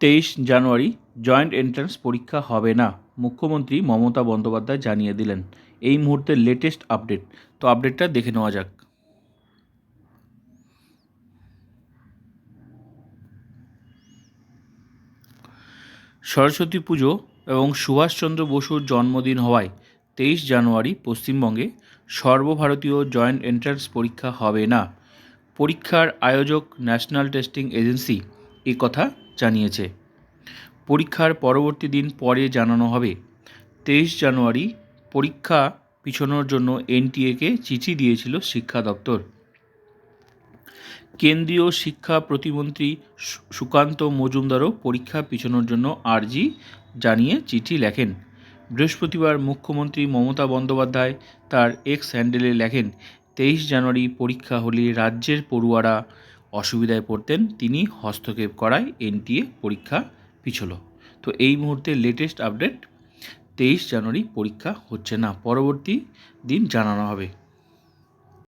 তেইশ জানুয়ারি joint entrance পরীক্ষা হবে না, মুখ্যমন্ত্রী মমতা বন্দ্যোপাধ্যায় জানিয়ে দিলেন। এই মুহূর্তের লেটেস্ট আপডেট তো আপডেটটা দেখে নেওয়া যাক। সরস্বতী পুজো এবং সুভাষচন্দ্র বসুর জন্মদিন হওয়ায় তেইশ জানুয়ারি পশ্চিমবঙ্গে সর্বভারতীয় জয়েন্ট এন্ট্রান্স পরীক্ষা হবে না। পরীক্ষার আয়োজক ন্যাশনাল টেস্টিং এজেন্সি কথা জানিয়েছে। পরীক্ষার পরবর্তী দিন পরে জানানো হবে। তেইশ জানুয়ারি পরীক্ষা পিছনোর জন্য এনটিএকে চিঠি দিয়েছিল শিক্ষা দপ্তর। কেন্দ্রীয় শিক্ষা প্রতিমন্ত্রী সুকান্ত মজুমদারও পরীক্ষা পিছনোর জন্য আর্জি জানিয়ে চিঠি লেখেন। বৃহস্পতিবার মুখ্যমন্ত্রী মমতা বন্দ্যোপাধ্যায় তার এক্স হ্যান্ডেলে লেখেন, তেইশ জানুয়ারি পরীক্ষা হলে রাজ্যের পড়ুয়ারা অসুবিধায় পড়তেন, তিনি হস্তক্ষেপ করায় এনটিএ পরীক্ষা পিছল। তো এই মুহূর্তে লেটেস্ট আপডেট তেইশ জানুয়ারি পরীক্ষা হচ্ছে না। পরবর্তী দিন জানানো হবে।